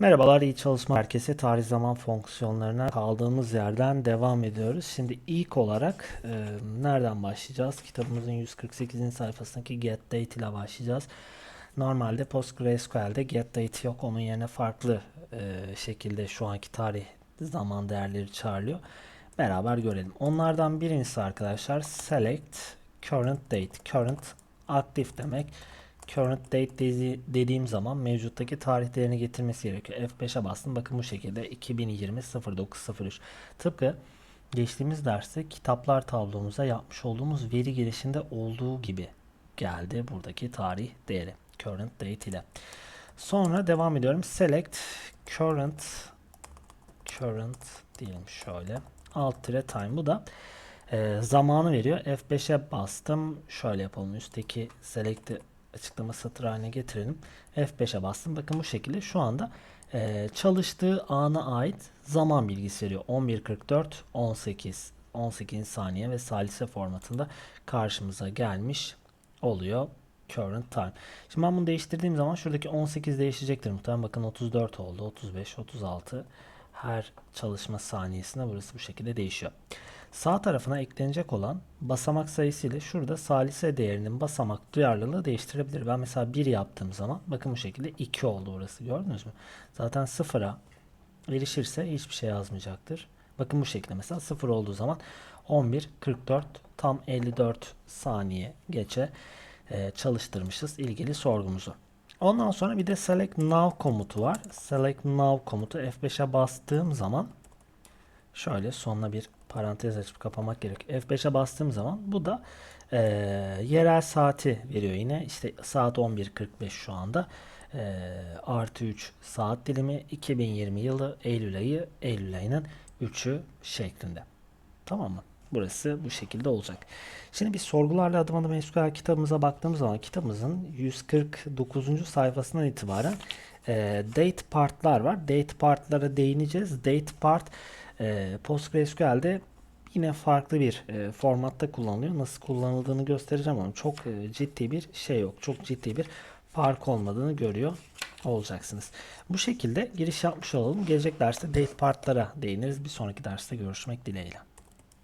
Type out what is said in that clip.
Merhabalar, iyi çalışma herkese. Tarih zaman fonksiyonlarına kaldığımız yerden devam ediyoruz. Şimdi ilk olarak e, nereden başlayacağız? Kitabımızın 148. sayfasındaki get date ile başlayacağız. Normalde PostgreSQL'de get date yok. Onun yerine farklı e, şekilde şu anki tarih zaman değerleri çağrılıyor. Beraber görelim. Onlardan birincisi arkadaşlar select current date. Current aktif demek current date dedi- dediğim zaman mevcuttaki tarih değerini getirmesi gerekiyor. F5'e bastım. Bakın bu şekilde 2020 0903. Tıpkı geçtiğimiz derste kitaplar tablomuza yapmış olduğumuz veri girişinde olduğu gibi geldi buradaki tarih değeri. Current date ile. Sonra devam ediyorum. Select current current diyelim şöyle. Alt tire time. Bu da e, zamanı veriyor. F5'e bastım. Şöyle yapalım. Üstteki select'i açıklama satır haline getirelim. F5'e bastım. Bakın bu şekilde şu anda e, çalıştığı ana ait zaman bilgisi veriyor. 11.44 18 18 saniye ve salise formatında karşımıza gelmiş oluyor. Current time. Şimdi ben bunu değiştirdiğim zaman şuradaki 18 değişecektir muhtemelen. Bakın 34 oldu. 35, 36. Her çalışma saniyesinde burası bu şekilde değişiyor. Sağ tarafına eklenecek olan basamak sayısı ile şurada salise değerinin basamak duyarlılığı değiştirebilir. Ben mesela 1 yaptığım zaman bakın bu şekilde 2 oldu burası gördünüz mü? Zaten sıfıra erişirse hiçbir şey yazmayacaktır. Bakın bu şekilde mesela 0 olduğu zaman 11 44 tam 54 saniye geçe e, çalıştırmışız ilgili sorgumuzu. Ondan sonra bir de select now komutu var. Select now komutu F5'e bastığım zaman şöyle sonuna bir parantez açıp kapamak gerekiyor. F5'e bastığım zaman bu da e, yerel saati veriyor yine. İşte saat 11.45 şu anda. E, artı 3 saat dilimi 2020 yılı Eylül ayı Eylül ayının 3'ü şeklinde. Tamam mı? Burası bu şekilde olacak. Şimdi biz sorgularla adım adım SQL kitabımıza baktığımız zaman kitabımızın 149. sayfasından itibaren e, date partlar var. Date partlara değineceğiz. Date part e, PostgreSQL'de yine farklı bir e, formatta kullanılıyor. Nasıl kullanıldığını göstereceğim ama çok e, ciddi bir şey yok. Çok ciddi bir fark olmadığını görüyor olacaksınız. Bu şekilde giriş yapmış olalım. Gelecek derste date partlara değiniriz. Bir sonraki derste görüşmek dileğiyle.